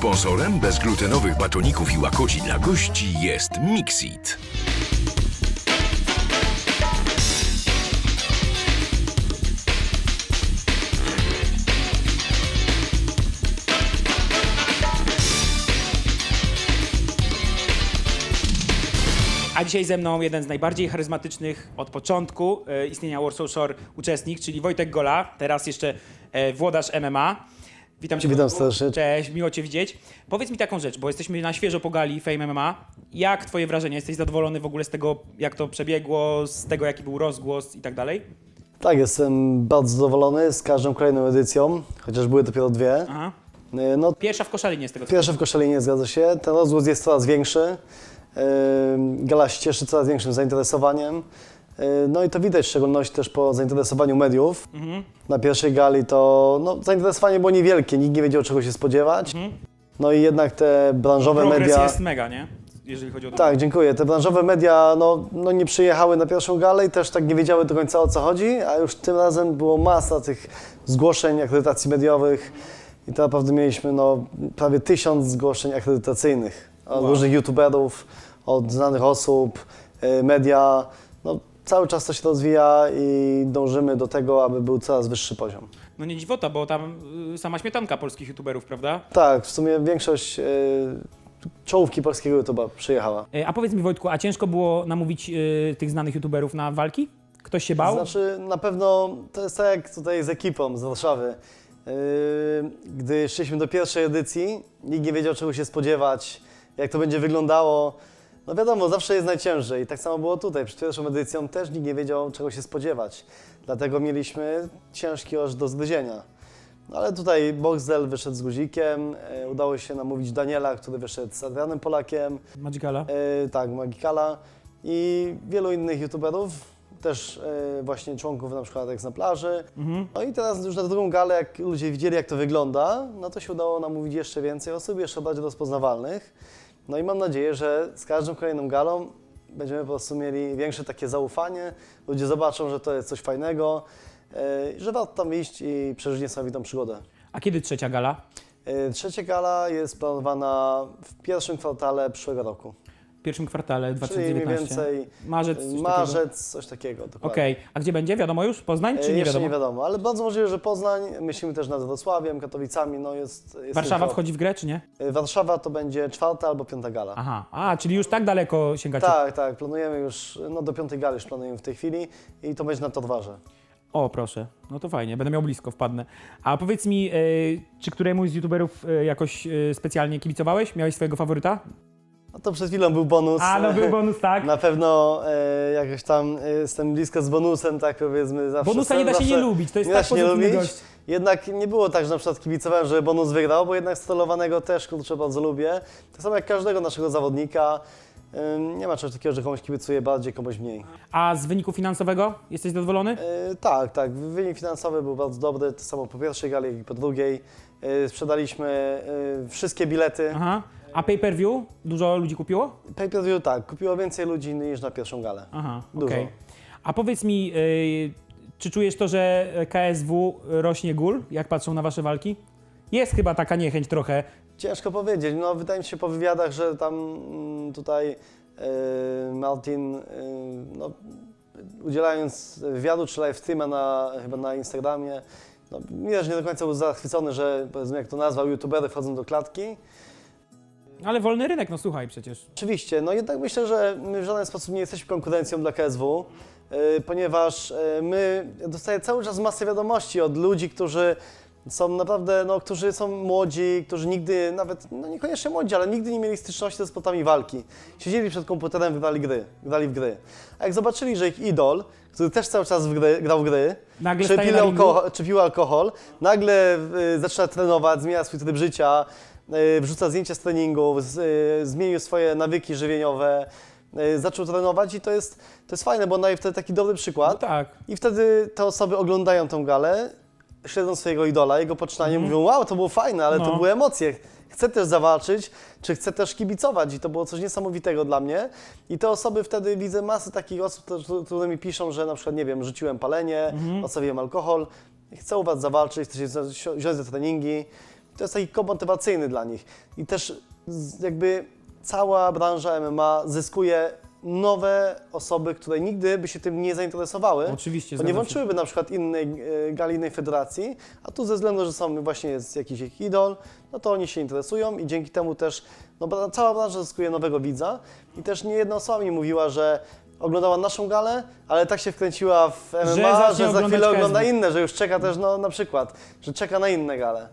Sponsorem bezglutenowych batoników i łakoci dla gości jest Mixit. A dzisiaj ze mną jeden z najbardziej charyzmatycznych od początku e, istnienia Warsaw Shore uczestnik, czyli Wojtek Gola, teraz jeszcze e, włodarz MMA. Witam cię. Witam Wojtku. serdecznie. Cześć, miło cię widzieć. Powiedz mi taką rzecz, bo jesteśmy na świeżo po gali Fame MMA. Jak twoje wrażenie? Jesteś zadowolony w ogóle z tego, jak to przebiegło, z tego, jaki był rozgłos i tak dalej? Tak, jestem bardzo zadowolony z każdą kolejną edycją, chociaż były dopiero dwie. Aha. Y, No, Pierwsza w Koszalinie z tego co pierwsze w Koszalinie zgadza się. Ten rozgłos jest coraz większy. Y, Gala się cieszy coraz większym zainteresowaniem. Y, No i to widać w szczególności też po zainteresowaniu mediów. Na pierwszej gali to no, zainteresowanie było niewielkie, nikt nie wiedział czego się spodziewać. No i jednak te branżowe Progres media... jest mega, nie? Jeżeli chodzi o to. Tak, dziękuję. Te branżowe media no, no nie przyjechały na pierwszą galę i też tak nie wiedziały do końca o co chodzi, a już tym razem było masa tych zgłoszeń akredytacji mediowych i to naprawdę mieliśmy no, prawie tysiąc zgłoszeń akredytacyjnych od Wow. różnych youtuberów, od znanych osób, y, media. Cały czas to się rozwija i dążymy do tego, aby był coraz wyższy poziom. No nie dziwota, bo tam y, sama śmietanka polskich youtuberów, prawda? Tak, w sumie większość y, czołówki polskiego YouTube'a przyjechała. E, A powiedz mi Wojtku, a ciężko było namówić y, tych znanych youtuberów na walki? Ktoś się bał? Znaczy, na pewno to jest tak jak tutaj z ekipą z Warszawy. Yy, Gdy szliśmy do pierwszej edycji, nikt nie wiedział czego się spodziewać, jak to będzie wyglądało. No wiadomo, zawsze jest najciężej. Tak samo było tutaj. Przed pierwszą edycją też nikt nie wiedział czego się spodziewać. Dlatego mieliśmy ciężki aż do zgryzienia. No ale tutaj Boxdel wyszedł z guzikiem, yy, udało się namówić Daniela, który wyszedł z Adrianem Polakiem. Magicala? E, tak, Magikala i wielu innych youtuberów, też e, właśnie członków na przykład Egzemplarzy. No i teraz już na drugą galę, jak ludzie widzieli jak to wygląda, no to się udało namówić jeszcze więcej osób, jeszcze bardziej rozpoznawalnych. No i mam nadzieję, że z każdą kolejną galą będziemy po prostu mieli większe takie zaufanie, ludzie zobaczą, że to jest coś fajnego, e, że warto tam iść i przeżyć niesamowitą przygodę. A kiedy trzecia gala? E, Trzecia gala jest planowana w pierwszym kwartale przyszłego roku. W pierwszym kwartale Czyli mniej 2019. więcej Marzec, coś takiego? marzec, coś takiego. Okej, a gdzie będzie? Wiadomo już? Poznań E, czy nie Jeszcze wiadomo? nie wiadomo, ale bardzo możliwe, że Poznań, myślimy też nad Wrocławiem, Katowicami, no jest... jest Warszawa tylko- wchodzi w grę czy nie? E, Warszawa to będzie czwarta albo piąta gala. Aha, a, czyli już tak daleko sięgacie? Tak, tak, planujemy już, no do piątej gali już planujemy w tej chwili i to będzie na Torwarze. O, proszę. No to fajnie, będę miał blisko, wpadnę. A powiedz mi, e, czy któremuś z youtuberów e, jakoś e, specjalnie kibicowałeś? Miałeś swojego faworyta? No to przed chwilą był bonus. A, no był bonus, tak. Na pewno e, jakoś tam e, jestem blisko z bonusem, tak powiedzmy zawsze. Bonusa nie da się zawsze, nie lubić, to jest nie da tak się nie pozytywny lubić. gość. Jednak nie było tak, że na przykład kibicowałem, że bonus wygrał, bo jednak stelowanego też kurczę bardzo lubię. Tak samo jak każdego naszego zawodnika. Ym, Nie ma czegoś takiego, że komuś kibicuję bardziej, komuś mniej. A z wyniku finansowego jesteś zadowolony? E, tak, tak. Wynik finansowy był bardzo dobry, to samo po pierwszej gali, jak i po drugiej. E, sprzedaliśmy e, wszystkie bilety. Aha. A pay-per-view? Dużo ludzi kupiło? Pay per view tak, kupiło więcej ludzi niż na pierwszą galę. Aha, Dużo. okej. A powiedz mi, y, czy czujesz to, że KSW rośnie gól, jak patrzą na wasze walki? Jest chyba taka niechęć trochę. Ciężko powiedzieć. No, wydaje mi się po wywiadach, że tam mm, tutaj e, Martin, e, no, udzielając wywiadu czy live streama na, chyba na Instagramie, no, widać, że nie do końca był zachwycony, że powiedzmy, jak to nazwał, youtubery wchodzą do klatki. Ale wolny rynek, no słuchaj przecież. Oczywiście, no jednak myślę, że my w żaden sposób nie jesteśmy konkurencją dla KSW, e, ponieważ e, my dostaję cały czas masę wiadomości od ludzi, którzy są naprawdę, no, którzy są młodzi, którzy nigdy, nawet, no niekoniecznie młodzi, ale nigdy nie mieli styczności ze sportami walki. Siedzieli przed komputerem, grali gry, grali w gry. A jak zobaczyli, że ich idol, który też cały czas w gry, grał w gry, Nagle czy, pił alkohol, czy pił alkohol, nagle y, zaczyna trenować, zmienia swój tryb życia, y, wrzuca zdjęcia z treningu, z, y, zmienił swoje nawyki żywieniowe, y, zaczął trenować i to jest, to jest fajne, bo on daje wtedy taki dobry przykład. No tak. I wtedy te osoby oglądają tą galę, śledzą swojego idola, jego poczynanie, mówią, wow, to było fajne, ale to No. były emocje. Chcę też zawalczyć, czy chcę też kibicować i to było coś niesamowitego dla mnie. I te osoby wtedy, widzę masę takich osób, które- mi piszą, że na przykład, nie wiem, rzuciłem palenie, odstawiłem alkohol, chcę u Was zawalczyć, chcę się wziąć za treningi. to jest taki kop motywacyjny dla nich. I też jakby cała branża MMA zyskuje nowe osoby, które nigdy by się tym nie zainteresowały. Oczywiście, Bo nie zgadzam się. włączyłyby na przykład innej e, gali, innej federacji, a tu ze względu, że są właśnie jest jakiś ich idol, no to oni się interesują i dzięki temu też no, bra- cała branża zyskuje nowego widza i też nie jedna osoba mi mówiła, że oglądała naszą galę, ale tak się wkręciła w MMA, że, zacznie za oglądać chwilę ogląda KSW. inne, że już czeka też no, na przykład, że czeka na inne gale.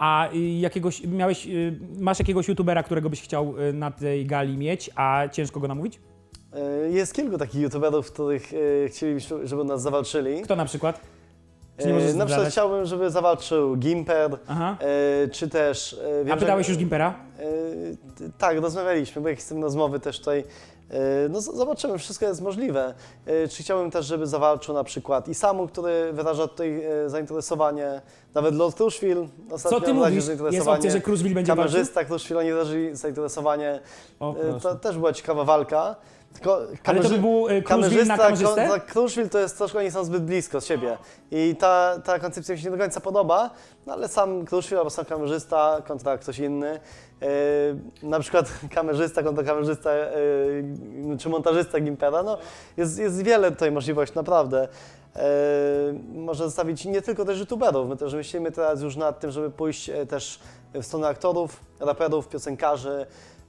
A y, jakiegoś, miałeś, y, masz jakiegoś youtubera, którego byś chciał y, na tej gali mieć, a ciężko go namówić? E, Jest kilku takich youtuberów, których e, chcielibyśmy, żeby nas zawalczyli. Kto na przykład? Czy nie E, możesz Na przykład chciałbym, żeby zawalczył Gimper, Aha. czy też... wiem, A że- pytałeś już Gimpera? Tak, rozmawialiśmy, bo jakieś z tym rozmowy też tutaj. E, No zobaczymy, wszystko jest możliwe. E, Czy chciałbym też, żeby zawalczył na przykład i Samu, który wyraża tutaj e, zainteresowanie, nawet Lord Kruszwil ostatnio Co ty mówisz? Jest zainteresowanie. opcja, że Kruszwil będzie walczył? Kamerzysta Kruszwil, oni wyrażyli zainteresowanie. O, proszę. To też była ciekawa walka. Tylko Ale to by był y, Kruszwil na Kamerzysta, kamerzystę? Kruszwil to jest troszkę, oni są zbyt blisko z siebie. I ta, ta koncepcja mi się nie do końca podoba, no ale sam Kruszwil albo sam kamerzysta kontra ktoś inny. e, na przykład kamerzysta kontra kamerzysta e, czy montażysta Gimpera, no jest, jest wiele tutaj możliwości, naprawdę. E, można zostawić nie tylko też youtuberów, my też myślimy teraz już nad tym, żeby pójść e, też w stronę aktorów, raperów, piosenkarzy, e,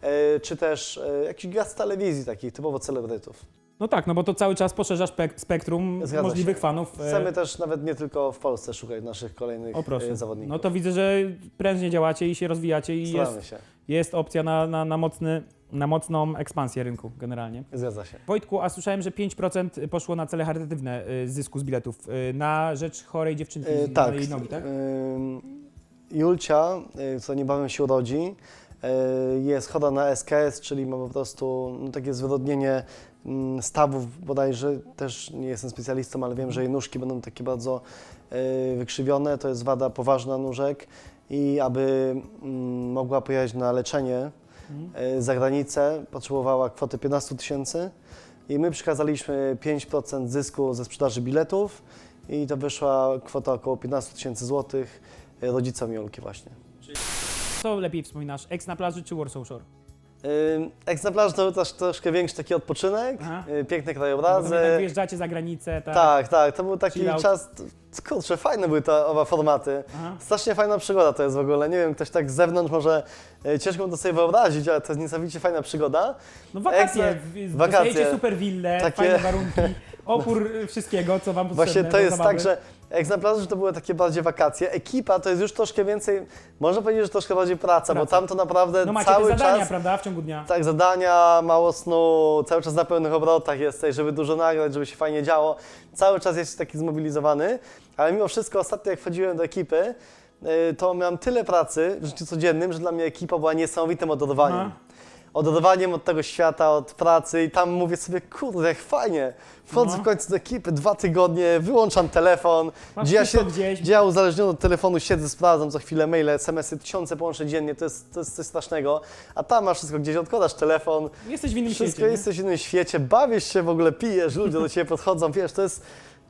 czy też e, jakichś gwiazd telewizji takich, typowo celebrytów. No tak, no bo to cały czas poszerza spek- spektrum Zgadza możliwych się. fanów. e, Chcemy też nawet nie tylko w Polsce szukać naszych kolejnych O proszę. e, zawodników. No to widzę, że prężnie działacie i się rozwijacie i Staramy jest, się. jest opcja na, na, na, mocny, na mocną ekspansję rynku generalnie. Zgadza się. Wojtku, a słyszałem, że 5% poszło na cele charytatywne zysku z biletów na rzecz chorej dziewczynki E, z tak. jej nogi, tak? Ym, Julcia, e, co niebawem się urodzi, e, jest chora na SKS, czyli ma po prostu no, takie zwyrodnienie mm, stawów bodajże. Też nie jestem specjalistą, ale wiem, że jej nóżki będą takie bardzo e, wykrzywione. To jest wada poważna nóżek i aby mm, mogła pojechać na leczenie e, za granicę, potrzebowała kwoty 15 tysięcy i my przekazaliśmy 5% zysku ze sprzedaży biletów i to wyszła kwota około 15 tysięcy złotych e, rodzicom Julki właśnie. Co lepiej wspominasz, Ex na plaży czy Warsaw Shore? Ym, Egzemplarz to też troszkę większy taki odpoczynek, Aha. y, piękne Bo krajobrazy. tak wyjeżdżacie za granicę, tak? Tak, tak, to był taki Chill out. czas, kurczę, fajne były te oba formaty. Aha. Strasznie fajna przygoda to jest w ogóle, nie wiem, ktoś tak z zewnątrz może e, ciężko mu to sobie wyobrazić, ale to jest niesamowicie fajna przygoda. No wakacje, wakacje. dostajecie super willę, Takie- fajne warunki, opór y, wszystkiego, co wam potrzebne Właśnie to jest zabawy. tak, że egzemplarze to były takie bardziej wakacje, ekipa to jest już troszkę więcej, można powiedzieć, że troszkę bardziej praca, bo Praca. tam to naprawdę No macie te cały zadania, czas... prawda, w ciągu dnia. Tak, zadania, mało snu, cały czas na pełnych obrotach jesteś, żeby dużo nagrać, żeby się fajnie działo. Cały czas jesteś taki zmobilizowany, ale mimo wszystko ostatnio jak wchodziłem do ekipy, y, to miałem tyle pracy w życiu codziennym, że dla mnie ekipa była niesamowitym oderwaniem. Aha. Oderwaniem od tego świata, od pracy i tam mówię sobie, kurde, jak fajnie. Wchodzę No. w końcu do ekipy, dwa tygodnie, wyłączam telefon, Masz gdzie ja, wszystko się, gdzieś. gdzie ja uzależniony od telefonu siedzę, sprawdzam co chwilę maile, SMS-y, tysiące połączeń dziennie, to jest, to jest coś strasznego. A tam masz wszystko gdzieś, odkładasz telefon, Jesteś w innym wszystko świecie, nie? jesteś w innym świecie, bawisz się w ogóle, pijesz, ludzie do ciebie podchodzą, wiesz, to jest,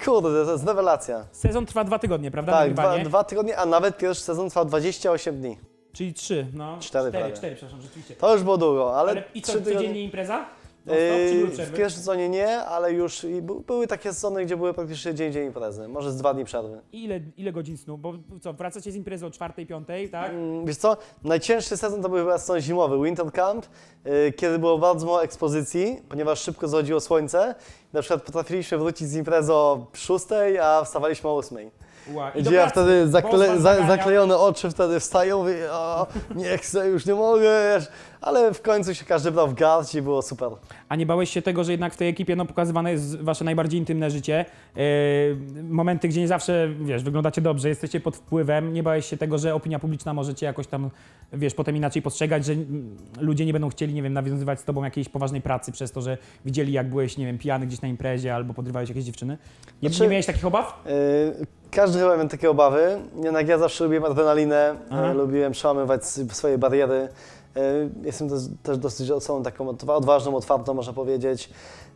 kurde, to jest rewelacja. Sezon trwa dwa tygodnie, prawda? Tak, dwa, nagrywanie? dwa tygodnie, a nawet pierwszy sezon trwał 28 dni. Czyli trzy, no. Cztery cztery, prawie. cztery, przepraszam, rzeczywiście. To już było długo, ale, Ale i co, trzy tygodnie... codziennie impreza? No, Yy, w przerwy? pierwszym sezonie nie, ale już i bu- były takie sezony, gdzie były praktycznie dzień dzień imprezy, może z dwa dni przerwy. I ile, ile godzin snu? Bo co, wracacie z imprezy o czwartej, piątej, tak? Mm, Wiesz co, najcięższy sezon to był chyba sezon zimowy, Winter Camp, yy, kiedy było bardzo mało ekspozycji, ponieważ szybko zachodziło słońce. Na przykład potrafiliśmy wrócić z imprezy o 6, a wstawaliśmy o 8. Ła, i Gdzie ja wtedy zakle, za, zaklejone oczy wtedy wstają, mówię, o, nie chcę, już nie mogę, wiesz. ale w końcu się każdy brał w garść i było super. A nie bałeś się tego, że jednak w tej ekipie no, pokazywane jest wasze najbardziej intymne życie? Yy, momenty, gdzie nie zawsze, wiesz, wyglądacie dobrze, jesteście pod wpływem. Nie bałeś się tego, że opinia publiczna może cię jakoś tam, wiesz, potem inaczej postrzegać, że mm, ludzie nie będą chcieli, nie wiem, nawiązywać z tobą jakiejś poważnej pracy przez to, że widzieli, jak byłeś, nie wiem, pijany gdzieś na imprezie albo podrywałeś jakieś dziewczyny? Nie, Znaczy- nie miałeś takich obaw? Yy, Każdy chyba miał takie obawy. Jednak ja zawsze lubiłem adrenalinę, Aha. e, lubiłem przełamywać swoje bariery. E, Jestem też, też dosyć osobą taką odwa- odważną, otwartą, można powiedzieć.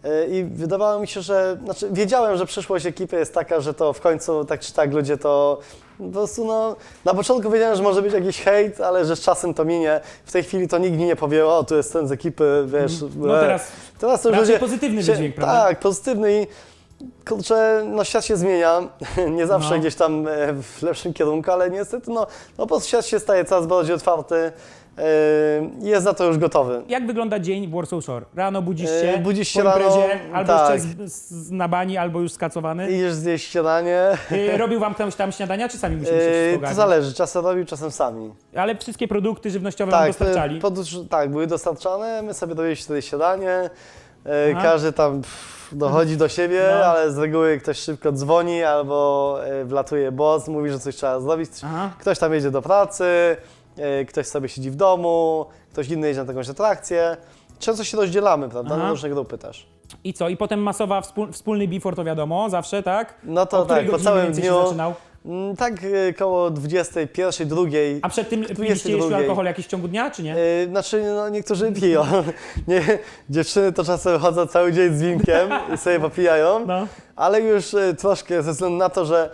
E, I wydawało mi się, że, znaczy wiedziałem, że przyszłość ekipy jest taka, że to w końcu tak czy tak ludzie to Po prostu no, na początku wiedziałem, że może być jakiś hejt, ale że z czasem to minie. W tej chwili to nikt mi nie powie, o tu jest ten z ekipy, wiesz. No e, teraz teraz to już ludzie pozytywny się- wydźwięk, prawda? Tak, pozytywny i kurczę, no świat się zmienia, nie zawsze No. gdzieś tam e, w lepszym kierunku, ale niestety no, no po prostu świat się staje coraz bardziej otwarty i jest na to już gotowy. Jak wygląda dzień w Warsaw Shore? Rano budzisz się, E, budzisz się po imprezie, rano, albo tak. jeszcze z, z, na bani, albo już skacowany. Idziesz zjeść śniadanie. Robił wam tam, tam śniadania, czy sami musieliście wszystko To zależy, czasem robił, czasem sami. Ale wszystkie produkty żywnościowe wam Tak, dostarczali? e, podróż- tak, były dostarczane, my sobie robiliśmy wtedy śniadanie, e, każdy tam pff, dochodzi do siebie, No. ale z reguły ktoś szybko dzwoni albo e, wlatuje boss, mówi, że coś trzeba zrobić, Aha. ktoś tam jedzie do pracy, e, ktoś sobie siedzi w domu, ktoś inny jedzie na jakąś atrakcję. Często się rozdzielamy, prawda, Aha. na różne grupy też. I co? I potem masowa wspól, wspólny before, to wiadomo, zawsze, tak? No to o której tak, po godzinie całym więcej dniu, się zaczynał? Mm, tak e, koło 21, 2, A przed tym piliście 22. jeszcze alkohol jakiś w ciągu dnia, czy nie? Yy, Znaczy, no niektórzy piją. Nie, dziewczyny to czasem chodzą cały dzień z winkiem i sobie popijają, No. ale już y, troszkę ze względu na to, że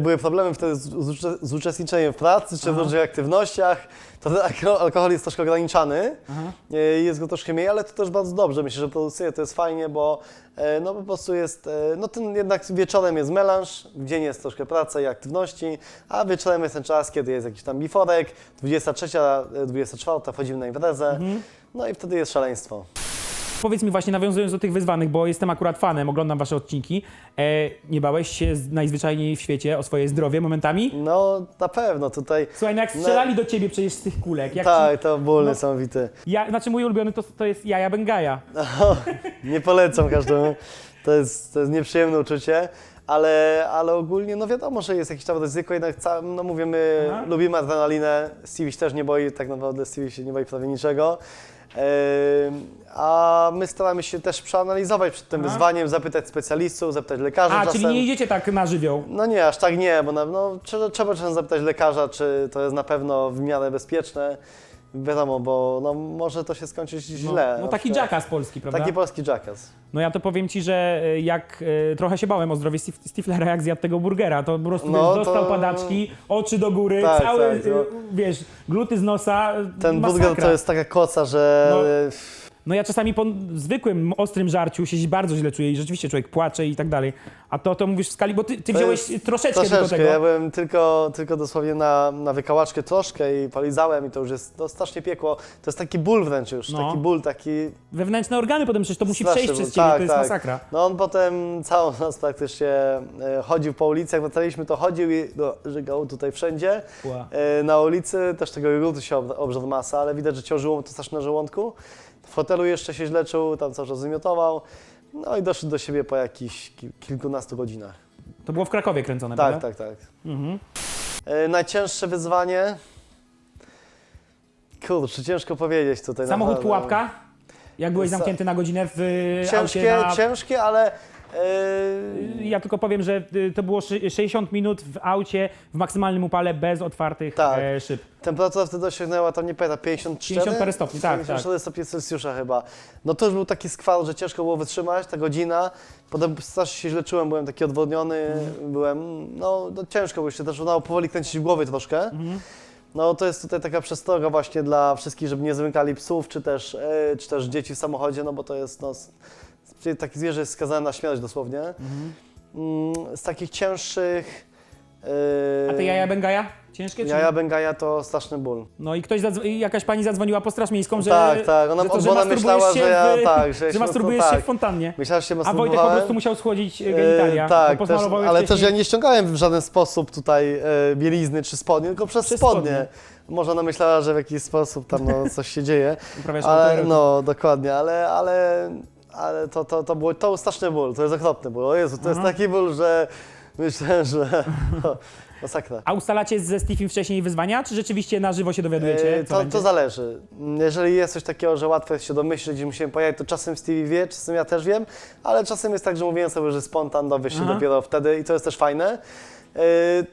były problemy wtedy z, z, ucze- z uczestniczeniem w pracy czy w Aha. różnych aktywnościach, to ten alko- alkohol jest troszkę ograniczany, Aha. y, jest go troszkę mniej, ale to też bardzo dobrze. Myślę, że produkcyjnie to jest fajnie, bo e, no po prostu jest, e, no ten jednak wieczorem jest melanż, w dzień jest troszkę pracy i aktywności, a wieczorem jest ten czas, kiedy jest jakiś tam biforek, 23, e, 24 wchodzimy na imprezę, Mhm. no i wtedy jest szaleństwo. Powiedz mi właśnie, nawiązując do tych wyzwanych, bo jestem akurat fanem, oglądam wasze odcinki, e, nie bałeś się najzwyczajniej w świecie o swoje zdrowie momentami? No na pewno tutaj, Słuchaj, no jak No. strzelali do ciebie przecież z tych kulek, jak tak, to ból no. niesamowity. ci, ja, znaczy mój ulubiony to, to jest jaja Bengaja. Nie polecam każdemu, to jest, to jest nieprzyjemne uczucie. Ale, ale ogólnie, no wiadomo, że jest jakiś tam ryzyko, jednak ca- no mówię, my Aha. lubimy adrenalinę, Stevie się też nie boi, tak naprawdę Stevie się nie boi prawie niczego. Ym, a my staramy się też przeanalizować przed tym Aha. wyzwaniem, zapytać specjalistów, zapytać lekarzy A, czasem. czyli nie idziecie tak na żywioł. No nie, aż tak nie, bo na, no, trzeba, trzeba czasem zapytać lekarza, czy to jest na pewno w miarę bezpieczne. Wiadomo, bo no, może to się skończyć No, źle. no na taki przykład. jackass polski, prawda? Taki polski jackass. No ja to powiem ci, że e, jak e, trochę się bałem o zdrowie Stif- Stiflera, jak zjadł tego burgera, to po prostu No, wiesz, dostał to- padaczki, oczy do góry, Tak, cały, tak, no. e, wiesz, gluty z nosa, Ten masakra. burger to jest taka koca, że... No. e, No ja czasami po zwykłym, ostrym żarciu się bardzo źle czuję i rzeczywiście człowiek płacze i tak dalej. A to, to mówisz w skali, bo ty, ty wziąłeś troszeczkę, tylko Troszeczkę, tego. ja byłem tylko, tylko dosłownie na, na wykałaczkę troszkę i polizałem i to już jest no, strasznie piekło. To jest taki ból wręcz już, No. taki ból, taki... Wewnętrzne organy potem przecież to musi straszny przejść przez ciebie, Tak, to jest tak. masakra. No on potem całą noc praktycznie e, chodził po ulicy, jak wracaliśmy to chodził i no, żygał tutaj wszędzie. Ła. E, na ulicy też tego jogurtu się ob- obżarł masa, ale widać, że ciążyło mu to strasznie na żołądku. W hotelu jeszcze się źle czuł, tam cały czas wymiotował. No i doszedł do siebie po jakichś ki- kilkunastu godzinach. To było w Krakowie kręcone, Tak, prawda? tak, tak. Mhm. E, najcięższe wyzwanie? Kurczę, ciężko powiedzieć tutaj. Samochód naprawdę. pułapka? Jak byłeś zamknięty na godzinę w y, Ciężkie, aucie na... ciężkie, ale... e, Ja tylko powiem, że y, to było szy- 60 minut w aucie w maksymalnym upale bez otwartych Tak. e, szyb. Temperatura wtedy osiągnęła, tam nie pamiętam, 54? 50 parę stopni, tak, 54 stopni Celsjusza chyba. No to już był taki skwar, że ciężko było wytrzymać, ta godzina. Potem strasznie się źle czułem, byłem taki odwodniony, Mhm. byłem, no, no ciężko, bo się zaczynało powoli kręcić w głowie troszkę. Mhm. No to jest tutaj taka przestroga właśnie dla wszystkich, żeby nie zamykali psów, czy też, e, czy też dzieci w samochodzie, no bo to jest, no, s- s- takie zwierzę jest skazane na śmierć dosłownie. Mm, z takich cięższych... e, A te jaja Bengaja? Ciężkie? Czy... Jaja Bengaja to straszny ból. No i ktoś, zadzw- i jakaś pani zadzwoniła po straż miejską, że, tak, tak. Ona, że, to, bo że ona masturbujesz myślała, się że ja w, tak, że, ja że się masturbujesz mocno- się tak. w fontannie. Myślałam, że się A Wojtek po masturbowałem. prostu musiał schłodzić e, genitalia. E, tak, bo też, ale też wcześniej- ja nie ściągałem w żaden sposób tutaj e, bielizny czy spodni, tylko przez, Przez spodnie. spodnie. Może ona myślała, że w jakiś sposób tam no, coś się dzieje. Uprawiasz ale, autoerotyzm. no, dokładnie, ale, ale, ale to, to, to, było, to był straszny ból, to jest okropny ból. O Jezu, to jest Aha. taki ból, że myślę, że masakra. A ustalacie ze Steviem wcześniej wyzwania, czy rzeczywiście na żywo się dowiadujecie, E, co To, będzie? to zależy. Jeżeli jest coś takiego, że łatwo jest się domyśleć, gdzie musimy pojechać, to czasem Stevie wie, czasem ja też wiem, ale czasem jest tak, że mówiłem sobie, że spontan dowiesz się Aha. dopiero wtedy i to jest też fajne. E,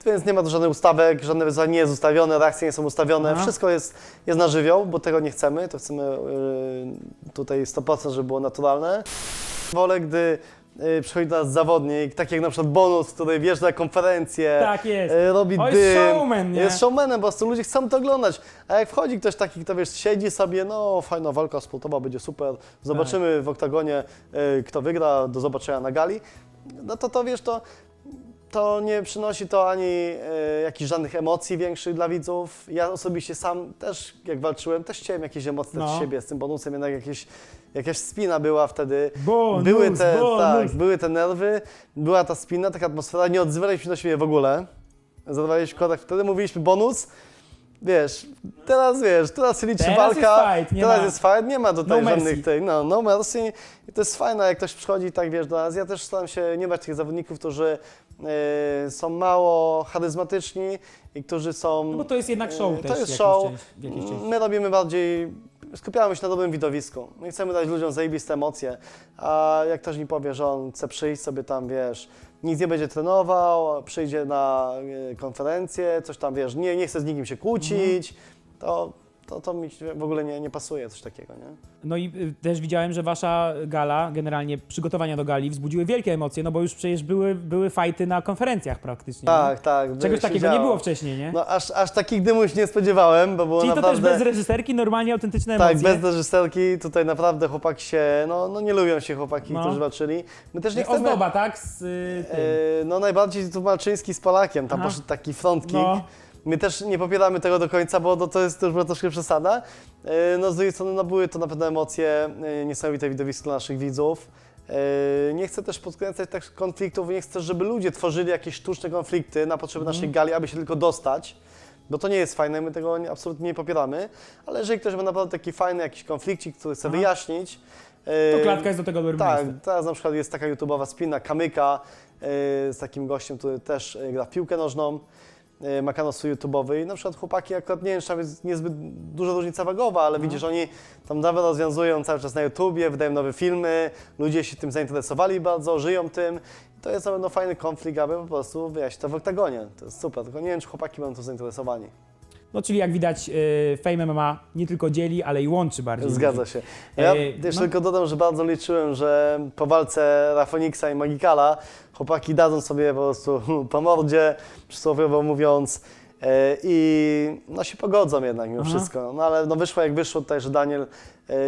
więc nie ma tu żadnych ustawek, żadne wyzwanie nie jest ustawione, reakcje nie są ustawione, Aha. wszystko jest, jest na żywioł, bo tego nie chcemy, to chcemy e, tutaj 100%, żeby było naturalne. Wolę, gdy y, przychodzi do nas zawodnik, tak jak na przykład bonus, który wjeżdża na konferencję, Tak jest. robi O, dym, jest showman, nie? jest showmanem, po prostu ludzie chcą to oglądać, a jak wchodzi ktoś taki, kto wiesz, siedzi sobie, no fajna walka sportowa, będzie super, zobaczymy Tak. w oktagonie, kto wygra, do zobaczenia na gali, no to to wiesz, to to nie przynosi to ani e, jakichś żadnych emocji większych dla widzów. Ja osobiście sam też, jak walczyłem, też chciałem jakieś emocje No. siebie z tym bonusem, jednak jakieś, jakaś spina była wtedy. Bonus, były, te, bonus. tak, były te nerwy, była ta spina, taka atmosfera, nie odzywaliśmy się do siebie w ogóle. Zadawaliśmy kontakt, wtedy mówiliśmy bonus. Wiesz, teraz wiesz, teraz się liczy Teraz walka, jest fight, nie teraz ma- jest fight, nie ma tutaj No mercy. żadnych tej, no, no mercy. I to jest fajne, jak ktoś przychodzi tak, wiesz, do nas. Ja też staram się nie bać tych zawodników, którzy e, są mało charyzmatyczni i którzy są... No bo to jest jednak show e, też To jest w show. części- w jakiejś części. My robimy bardziej, skupiamy się na dobrym widowisku. My chcemy dać ludziom zajebiste emocje, a jak ktoś mi powie, że on chce przyjść sobie tam, wiesz, nic nie będzie trenował, przyjdzie na e, konferencję, coś tam, wiesz, nie, nie chce z nikim się kłócić, to, to, to mi w ogóle nie, nie pasuje coś takiego, nie? No i y, też widziałem, że wasza gala, generalnie przygotowania do gali wzbudziły wielkie emocje, no bo już przecież były, były fajty na konferencjach praktycznie. Tak, nie? tak. Czegoś się takiego nie działo. było wcześniej, nie? No aż, aż takich się nie spodziewałem, bo było Czyli to naprawdę... też bez reżyserki, normalnie autentyczne Tak, emocje. bez reżyserki, tutaj naprawdę chłopaki się, no, no nie lubią się chłopaki, No. którzy walczyli. My też nie chcemy... Ozdoba, tak? Z y, tym. E, no najbardziej tu Malczyński z Polakiem, tam Aha. poszedł taki front kick. No. My też nie popieramy tego do końca, bo no, to jest to już była troszkę przesada. E, No z drugiej strony no, były to na pewno emocje, e, niesamowite widowisko dla naszych widzów. E, Nie chcę też podkręcać tak konfliktów, nie chcę, żeby ludzie tworzyli jakieś sztuczne konflikty na potrzeby Mhm. naszej gali, aby się tylko dostać. Bo to nie jest fajne, my tego nie, absolutnie nie popieramy, ale jeżeli ktoś ma naprawdę taki fajny jakiś konflikcik, który chce Aha. wyjaśnić, To klatka jest do tego dobrym tak, miejscem. teraz na przykład jest taka YouTubeowa spina Kamyka z takim gościem, który też gra w piłkę nożną. Yy, ma kanał swój YouTubeowy i na przykład chłopaki akurat nie wiem, czy tam jest niezbyt duża różnica wagowa, ale widzisz, oni tam nawet rozwiązują cały czas na YouTubie, wydają nowe filmy, ludzie się tym zainteresowali bardzo, żyją tym. To jest na pewno fajny konflikt, aby po prostu wyjaśnić to w oktagonie. To jest super, tylko nie wiem, czy chłopaki będą tu zainteresowani. No czyli jak widać, y, Fame MMA nie tylko dzieli, ale i łączy bardziej. Zgadza się. Ja Ej, jeszcze no. tylko dodam, że bardzo liczyłem, że po walce Rafoniksa i Magikala chłopaki dadzą sobie po prostu po mordzie, przysłowiowo mówiąc, e, i no się pogodzą jednak mimo Aha. wszystko. No ale no wyszło jak wyszło tutaj, że Daniel e,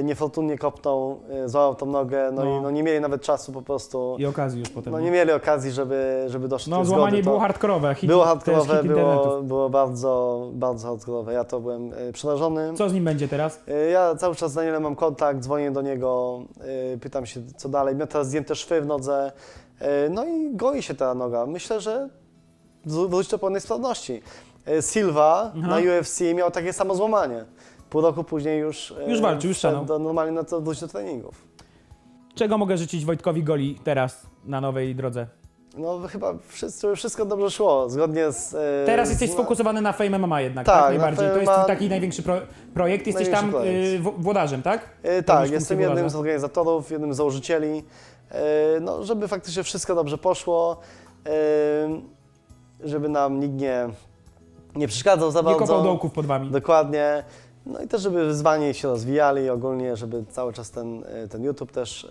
niefortunnie kopnął, e, złamał tą nogę, no, No. i no nie mieli nawet czasu po prostu, I okazji już potem. no nie mieli okazji, żeby, żeby doszło do No złamanie zgody. Było hardkorowe. Hit, było hardkorowe, było, było bardzo, bardzo hardkorowe. Ja to byłem e, przerażony. Co z nim będzie teraz? Ja cały czas z Danielem mam kontakt, dzwonię do niego, pytam się co dalej. Miał teraz zdjęte szwy w nodze, no i goi się ta noga. Myślę, że wró- wróci do pełnej sprawności. Silva Aha. na UFC miał takie samo złamanie. Pół roku później już, y, Już walczy, już wszedł stanął. do, normalnie na to wrócić do treningów. Czego mogę życzyć Wojtkowi Goli teraz na nowej drodze? No chyba wszystko, wszystko dobrze szło, zgodnie z... y, Teraz z- jesteś sfokusowany na Fame MMA jednak, Tak, tak? na Najbardziej. To Fame jest MMA taki największy pro projekt. Jesteś największy tam projekt. y, wo- włodarzem, tak? E, Pełnisz tak, funkcję jestem jednym z włodarza. organizatorów, jednym z założycieli. E, no, żeby faktycznie wszystko dobrze poszło, e, żeby nam nikt nie, nie przeszkadzał za Nie bardzo. kopał dołków pod wami. Dokładnie. No i też, żeby wyzwanie się rozwijali ogólnie, żeby cały czas ten, e, ten YouTube też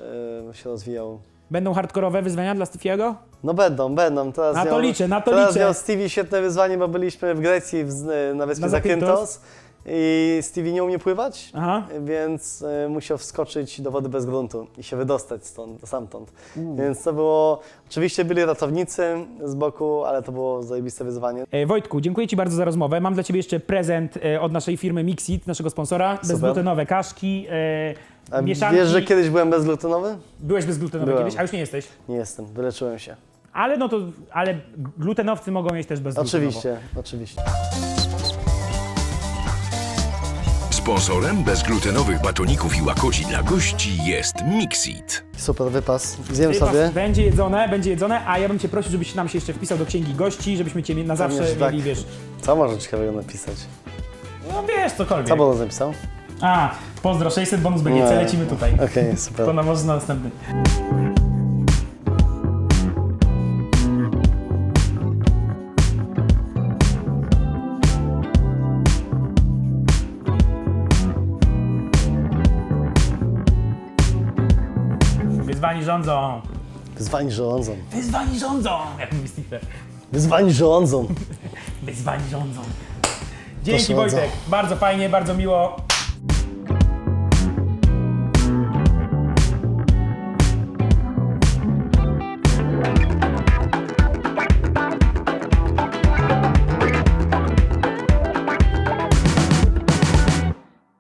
e, się rozwijał. Będą hardkorowe wyzwania dla Stefiego? No będą, będą. Teraz Na to miał, liczę, na to teraz liczę. miał Stevie świetne wyzwanie, bo byliśmy w Grecji w, na wyspie Na Zakynthos. Zakynthos i Stevie nie umie pływać. Aha. więc y, musiał wskoczyć do wody bez gruntu i się wydostać stąd, stamtąd. Więc to było, oczywiście byli ratownicy z boku, ale to było zajebiste wyzwanie. E, Wojtku, dziękuję Ci bardzo za rozmowę. Mam dla Ciebie jeszcze prezent e, od naszej firmy Mixit, naszego sponsora. Bezglutenowe kaszki, A e, mieszanki. wiesz, że kiedyś byłem bezglutenowy? Byłeś bezglutenowy Byłem. kiedyś, a już nie jesteś. Nie jestem, wyleczyłem się. Ale no to, ale glutenowcy mogą mieć też bezglutenowo. Oczywiście, oczywiście. Sponsorem bezglutenowych batoników i łakoci dla gości jest Mixit. Super wypas, zjem Wypas sobie. Będzie jedzone, będzie jedzone, a ja bym Cię prosił, żebyś nam się jeszcze wpisał do księgi gości, żebyśmy Cię na zawsze że tak. mieli, wiesz, Co może ciekawego napisać? no wiesz, cokolwiek. Co bonus napisał? A, pozdro, 600 bonus BGC, Nie. lecimy tutaj. Okej, super. To na może na następny. Wyzwani rządzą. Wyzwani rządzą. Wyzwani rządzą, jak mówi Steve. Wyzwani rządzą. Wyzwani rządzą. Dzięki Proszę bardzo. Wojtek, bardzo fajnie, bardzo miło.